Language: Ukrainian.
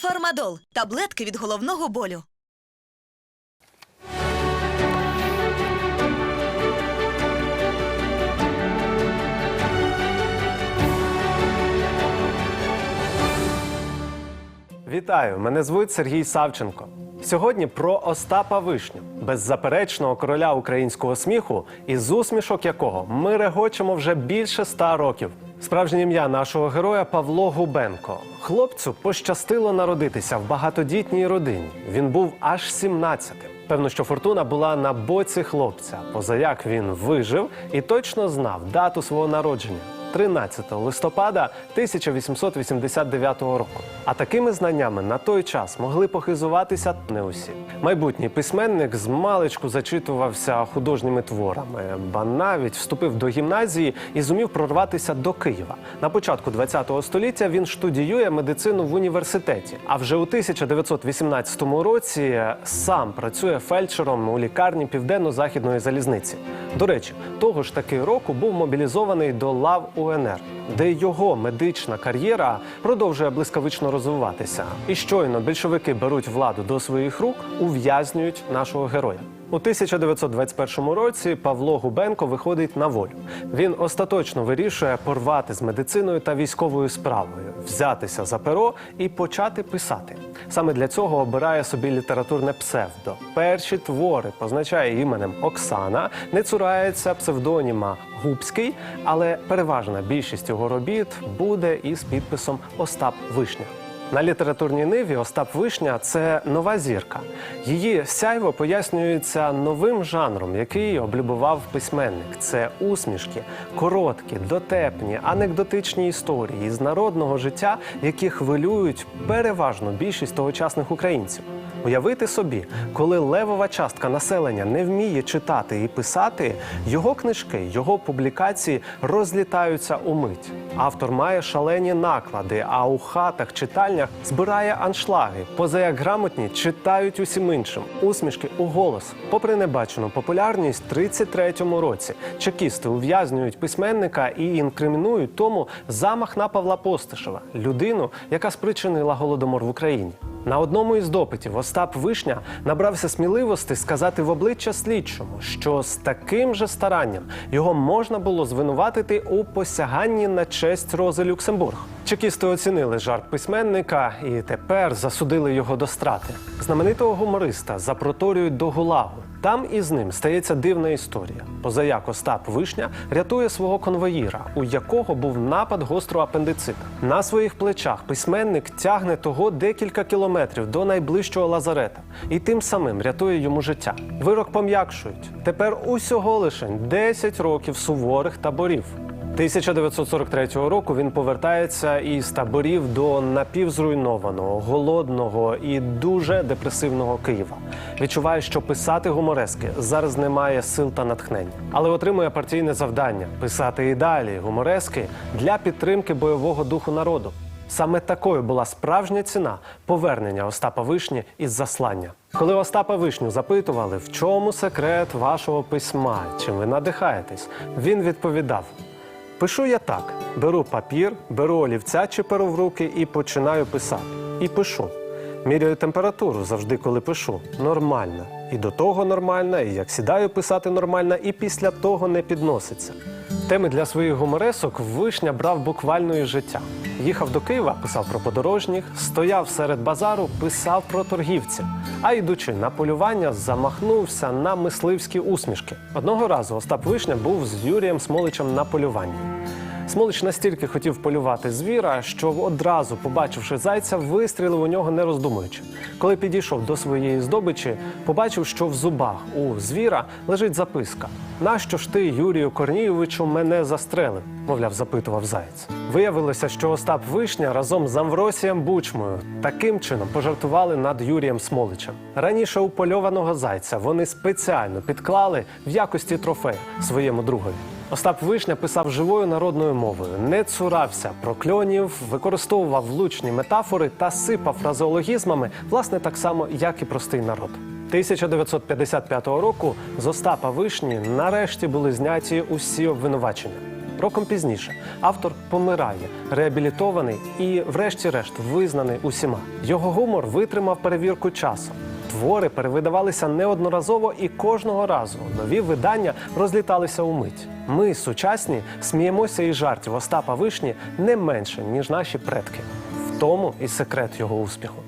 Фармадол таблетки від головного болю. Вітаю! Мене звуть Сергій Савченко. Сьогодні про Остапа Вишню, беззаперечного короля українського сміху, із усмішок якого ми регочемо вже більше ста років. Справжнє ім'я нашого героя Павло Губенко. Хлопцю пощастило народитися в багатодітній родині. Він був аж 17-тим. Певно, що фортуна була на боці хлопця, позаяк він вижив і точно знав дату свого народження. 13 листопада 1889 року. А такими знаннями на той час могли похизуватися не усі. Майбутній письменник з маличку зачитувався художніми творами, ба навіть вступив до гімназії і зумів прорватися до Києва. На початку ХХ століття він штудіює медицину в університеті. А вже у 1918 році сам працює фельдшером у лікарні південно-західної залізниці. До речі, того ж таки року був мобілізований до лав УНР, де його медична кар'єра продовжує блискавично розвиватися. І щойно більшовики беруть владу до своїх рук, ув'язнюють нашого героя. У 1921 році Павло Губенко виходить на волю. Він остаточно вирішує порвати з медициною та військовою справою, взятися за перо і почати писати. Саме для цього обирає собі літературне псевдо. Перші твори позначає іменем Оксана, не цурається псевдоніма Губський, але переважна більшість його робіт буде із підписом Остап Вишня. На літературній ниві Остап Вишня це нова зірка. Її сяйво пояснюється новим жанром, який облюбував письменник. Це усмішки, короткі, дотепні, анекдотичні історії з народного життя, які хвилюють переважно більшість тогочасних українців. Уявити собі, коли левова частка населення не вміє читати і писати, його книжки, його публікації розлітаються у мить. Автор має шалені наклади, а у хатах, читальнях збирає аншлаги. Поза як грамотні читають усім іншим. Усмішки у голос. Попри небачену популярність, в 33-му році чекісти ув'язнюють письменника і інкримінують тому замах на Павла Постишева, людину, яка спричинила голодомор в Україні. На одному із допитів Остап Вишня набрався сміливості сказати в обличчя слідчому, що з таким же старанням його можна було звинуватити у посяганні на честь Рози Люксембург. Чекісти оцінили жарт письменника і тепер засудили його до страти. Знаменитого гумориста запроторюють до гулагу. Там із ним стається дивна історія. Позаяк Остап Вишня рятує свого конвоїра, у якого був напад гострого апендицита. На своїх плечах письменник тягне того декілька кілометрів до найближчого лазарета і тим самим рятує йому життя. Вирок пом'якшують. Тепер усього лишень 10 років суворих таборів. 1943 року він повертається із таборів до напівзруйнованого, голодного і дуже депресивного Києва. Відчуває, що писати гуморески зараз немає сил та натхнення, але отримує партійне завдання писати і далі гуморески для підтримки бойового духу народу. Саме такою була справжня ціна повернення Остапа Вишні із заслання. Коли Остапа Вишню запитували, в чому секрет вашого письма, чим ви надихаєтесь, він відповідав: Пишу я так: беру папір, беру олівця чи перо в руки і починаю писати. І пишу. Міряю температуру завжди, коли пишу. Нормальна. І до того нормальна, і як сідаю писати нормальна, і після того не підноситься. Теми для своїх гуморесок Вишня брав буквально із життя. Їхав до Києва, писав про подорожніх, стояв серед базару, писав про торгівців. А йдучи на полювання, замахнувся на мисливські усмішки. Одного разу Остап Вишня був з Юрієм Смоличем на полюванні. Смолич настільки хотів полювати звіра, що одразу, побачивши зайця, вистрілив у нього не роздумуючи. Коли підійшов до своєї здобичі, побачив, що в зубах у звіра лежить записка: Нащо ж ти, Юрію Корнійовичу, мене застрелив? Мовляв, запитував заєць. Виявилося, що Остап Вишня разом з Амвросієм Бучмою таким чином пожартували над Юрієм Смоличем. Раніше упольованого зайця вони спеціально підклали в якості трофея своєму другові. Остап Вишня писав живою народною мовою, не цурався прокльонів, використовував влучні метафори та сипав фразеологізмами, власне, так само, як і простий народ. 1955 року з Остапа Вишні нарешті були зняті усі обвинувачення. Роком пізніше автор помирає, реабілітований і, врешті-решт, визнаний усіма. Його гумор витримав перевірку часу. Твори перевидавалися неодноразово і кожного разу нові видання розліталися у мить. Ми, сучасні, сміємося із жартів Остапа Вишні не менше, ніж наші предки. В тому і секрет його успіху.